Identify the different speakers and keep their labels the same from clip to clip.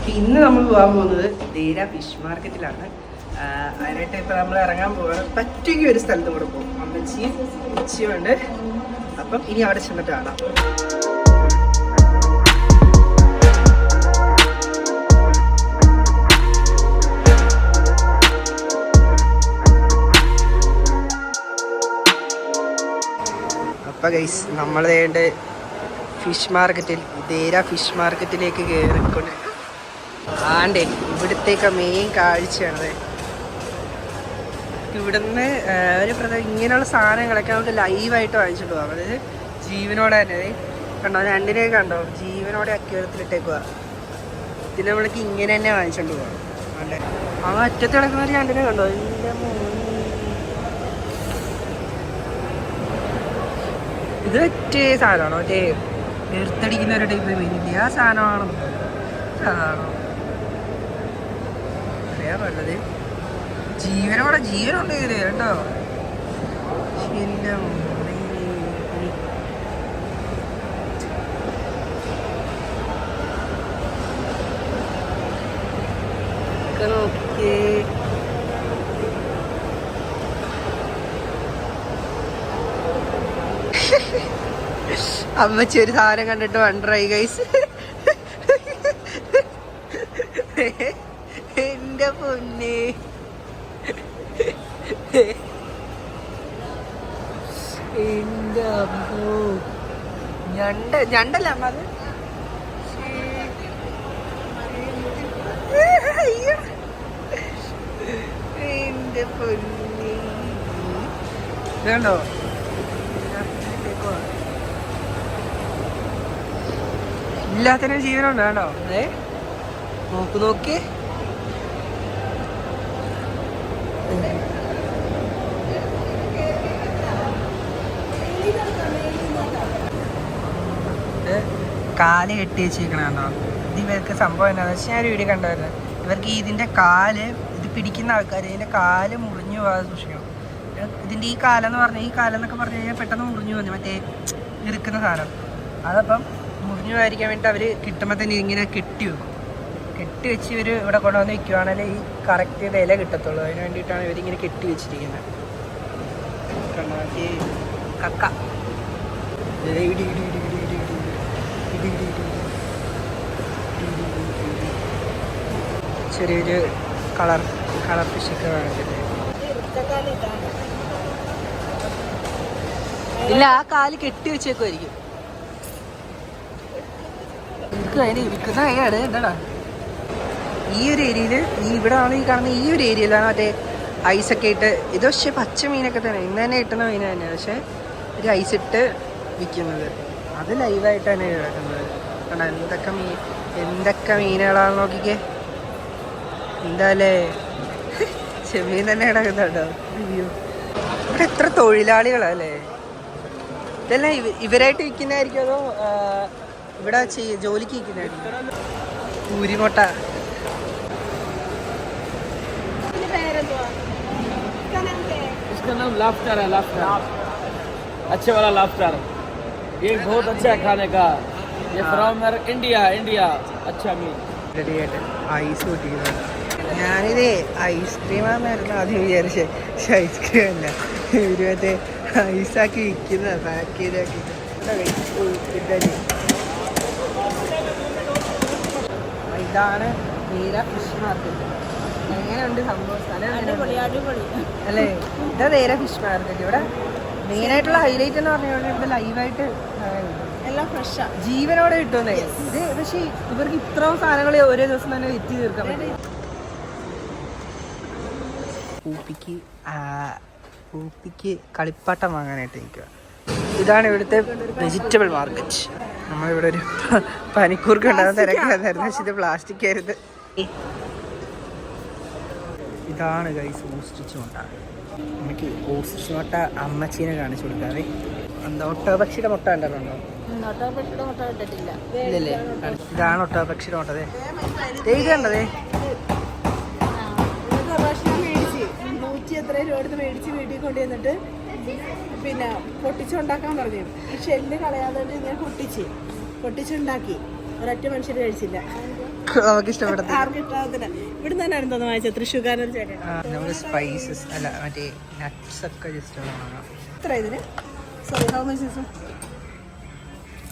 Speaker 1: Okay ഇന്ന് നമ്മൾ പോകാൻ പോകുന്നത് ധീര ഫിഷ് മാർക്കറ്റിലാണ്. അതിനായിട്ട് ഇപ്പൊ നമ്മൾ ഇറങ്ങാൻ പോകാൻ പറ്റുമെങ്കിൽ ഒരു സ്ഥലത്ത് കൂടെ പോകും അമ്മച്ചിയും ഉച്ചയും ഉണ്ട്. അപ്പം ഇനി അവിടെ ചെന്നിട്ട് കാണാം. അപ്പൊ ഗൈസ് നമ്മൾ വേണ്ട ഫിഷ് മാർക്കറ്റിൽ ധീര ഫിഷ് മാർക്കറ്റിലേക്ക് കയറിക്കൊണ്ട് ആണ്ടേ ഇവിടുത്തേക്ക് മെയിൻ കാഴ്ചയാണത്. ഇവിടുന്ന് ഒരു പ്രധാന ഇങ്ങനെയുള്ള സാധനങ്ങളൊക്കെ നമുക്ക് ലൈവായിട്ട് വാങ്ങിച്ചിട്ട് പോകാം അതായത് ജീവനോടെ തന്നെ. കണ്ടോ? രണ്ടിനെ കണ്ടോ? ജീവനോടെ അക്യൂരത്തിലിട്ടേക്കുക ഇതിന് നമ്മൾക്ക് ഇങ്ങനെ തന്നെ വാങ്ങിച്ചോണ്ട് പോകാം അല്ലേ? ആ അറ്റത്ത് കിടക്കുന്ന ഒരു രണ്ടിനെ കണ്ടോ? ഇതിന്റെ. ഇത് മറ്റേ സാധനമാണോ? മറ്റേ എർത്തടിക്കുന്ന ഒരു ടൈപ്പ് മീനില്ലേ ആ സാധനമാണോ? ആണോ അറിയാൻ ജീവനോടെ ജീവനുണ്ട് ഇതിൽ കേട്ടോ. അമ്മച്ചി ഒരു സാധനം കണ്ടിട്ട് വണ്ടറായി ഗൈസ് എന്റെ പൊന്നെ. എന്റെ അമ്മോ. ഞണ്ട ഞണ്ടല്ല അമ്മ അത് എന്റെ പൊന്നെ. ഇതുണ്ടോ? ഇല്ലാത്തതിന് ജീവനുണ്ട് കേട്ടോ ഏ? നോക്ക് നോക്കി ഇത് കാൽ കെട്ടി വെച്ചിരിക്കണോ ഇത് ഇവർക്ക് സംഭവം എന്താണെന്ന് വെച്ചാൽ ഞാൻ ഒരു വീഡിയോ കണ്ടായിരുന്നു. ഇവർക്ക് ഇതിന്റെ കാൽ ഇത് പിടിക്കുന്ന ആൾക്കാർ ഇതിന്റെ കാൽ മുറിഞ്ഞു പോകാതെ സൂക്ഷിക്കണം. ഇത് ഇതിന്റെ ഈ കാലം എന്ന് പറഞ്ഞാൽ ഈ കാലം എന്നൊക്കെ പറഞ്ഞു കഴിഞ്ഞാൽ പെട്ടെന്ന് മുറിഞ്ഞു പോകുന്നു. മറ്റേ ഇറുക്കുന്ന സാധനം. അതപ്പം മുറിഞ്ഞു പോകാതിരിക്കാൻ വേണ്ടിയിട്ട് അവർ കിട്ടുമ്പോൾ തന്നെ ഇങ്ങനെ കെട്ടി വെക്കും. കെട്ടി വെച്ച് ഇവർ ഇവിടെ കൊണ്ടുവന്ന് വിൽക്കുവാണെങ്കിൽ ഈ കറക്റ്റ് ചെയ്ത ഇല കിട്ടത്തുള്ളൂ അതിന് വേണ്ടിയിട്ടാണ് ഇവരിങ്ങനെ കെട്ടി വെച്ചിരിക്കുന്നത് കക്ക ചെറിയൊരു കളർ കളർ ഫിഷൊക്കെ വേണമെങ്കിൽ ഇല്ല ആ കാൽ കെട്ടി വെച്ചേക്കുമായിരിക്കും അതിന് ഇരിക്കുന്ന കൈയാണ് എന്താടാ ഈ ഒരു ഏരിയയിൽ ഈ ഇവിടെ ആണ് ഈ കാണുന്ന ഈ ഒരു ഏരിയയിലാണ് മറ്റേ ഐസൊക്കെ ഇട്ട് ഇത് പക്ഷേ പച്ച മീനൊക്കെ തന്നെ. ഇന്ന് തന്നെ കിട്ടുന്ന മീൻ തന്നെയാണ് പക്ഷേ ഒരു ഐസ് ഇട്ട് വിൽക്കുന്നത്. അത് ലൈവായിട്ട് തന്നെ കിടക്കുന്നത്. കാരണം എന്തൊക്കെ മീൻ എന്തൊക്കെ മീനുകളാണെന്ന് നോക്കിക്കേ. എന്താല്ലേ ചെമ്മീൻ തന്നെ കിടക്കുന്നുണ്ടോ അയ്യോ. ഇവിടെ എത്ര തൊഴിലാളികളല്ലേ ഇതെല്ലാം ഇവ ഇവരായിട്ട് വിൽക്കുന്നതായിരിക്കും അതോ ഇവിടെ ജോലിക്ക് വിൽക്കുന്നതായിരിക്കും? ഊരിമുട്ട
Speaker 2: इसका नाम लाफ्टर है लाफ्टर अच्छे वाला लाफ्टर ये बहुत अच्छा है खाने का ये फ्रॉम इंडिया इंडिया अच्छा मीट
Speaker 1: റെഡിയായിട്ട് ഐസ് കൂട്ടിക്കുന്നത് ഞാനിത് ഐസ്ക്രീമാന്നായിരുന്നു ആദ്യം വിചാരിച്ചേ പക്ഷെ ഐസ്ക്രീം അല്ല ഇവര് മറ്റേ ഐസാക്കി വിൽക്കുന്ന പാക്ക് ചെയ്താക്കി ഇതാണ് നീര ഫിഷ് മാർക്കറ്റ് എങ്ങനെയുണ്ട് സംഭവം? അല്ലേ? ഇതാ നേരെ ഫിഷ് മാർക്കറ്റ് ഇവിടെ മെയിനായിട്ടുള്ള ഹൈലൈറ്റ് എന്ന് പറഞ്ഞാൽ ഇവിടെ ലൈവായിട്ട്
Speaker 3: എല്ലാം ഫ്രഷാ
Speaker 1: ജീവനോടെ കിട്ടുന്നേ ഇത് പക്ഷേ ഇവർക്ക് ഇത്രയും സാധനങ്ങൾ ഒരേ ദിവസം തന്നെ വിറ്റ് തീർക്കാൻ പറ്റും. പൂപ്പിക്ക് പൂപ്പിക്ക് കളിപ്പാട്ടം വാങ്ങാനായിട്ട് നിൽക്കുക ഇതാണ് ഇവിടുത്തെ വെജിറ്റബിൾ മാർക്കറ്റ് നമ്മളിവിടെ ഒരു പനിക്കൂർക്ക് ഉണ്ടാകുന്ന തിരക്കായിരുന്നു പക്ഷെ ഇത് പ്ലാസ്റ്റിക് ആയിരുന്നു. ഇതാണ് ഗൈസ് ഓസ്റ്റിച്ച് മുട്ട. എനിക്ക് ഓസ്റ്റിച്ച് മുട്ട അമ്മച്ചീനെ കാണിച്ചു കൊടുക്കാതെ എന്താ ഒട്ടപക്ഷിയുടെ മുട്ട കണ്ടിട്ടുണ്ടോ? ഇല്ലല്ലേ? ഇതാണ് ഒട്ടോപക്ഷിയുടെ മുട്ട അതെ ഇത് കണ്ടതേ
Speaker 3: നൂറ്റി എത്ര രൂപ എടുത്ത് മേടിച്ച് വീട്ടിൽ കൊണ്ടുവന്നിട്ട് പിന്നെ പൊട്ടിച്ചുണ്ടാക്കാൻ പറഞ്ഞു. ഈ ഷെല്ല് കളയാതെ ഞാൻ പൊട്ടിച്ച്. പൊട്ടിച്ചുണ്ടാക്കി. ഒരൊറ്റ മനുഷ്യർ കഴിച്ചില്ല.
Speaker 1: നമുക്ക് ഇഷ്ടപ്പെടുന്നത്.
Speaker 3: ഇവിടെ തോന്നുന്നു വാങ്ങിച്ചത്.
Speaker 1: നമ്മൾ സ്പൈസസ് അല്ല മറ്റേ നട്ട്സ് ഒക്കെ ജസ്റ്റ് വാങ്ങാം
Speaker 3: എത്ര ഇതിന്? സോറി ഹൗ മച്ച് ഇസ്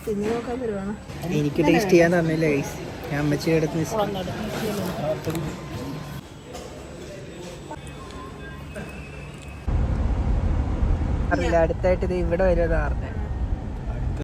Speaker 3: തിന്നു നോക്കാൻ തരുവാണ്
Speaker 1: എനിക്ക് ടേസ്റ്റ് ചെയ്യാൻ തന്നില്ല ഗൈസ് ഞാൻ അമ്മച്ചിയുടെ അടുത്ത് അറിയില്ല അടുത്തായിട്ട് ഇത് ഇവിടെ വരുമെന്ന് പറഞ്ഞത്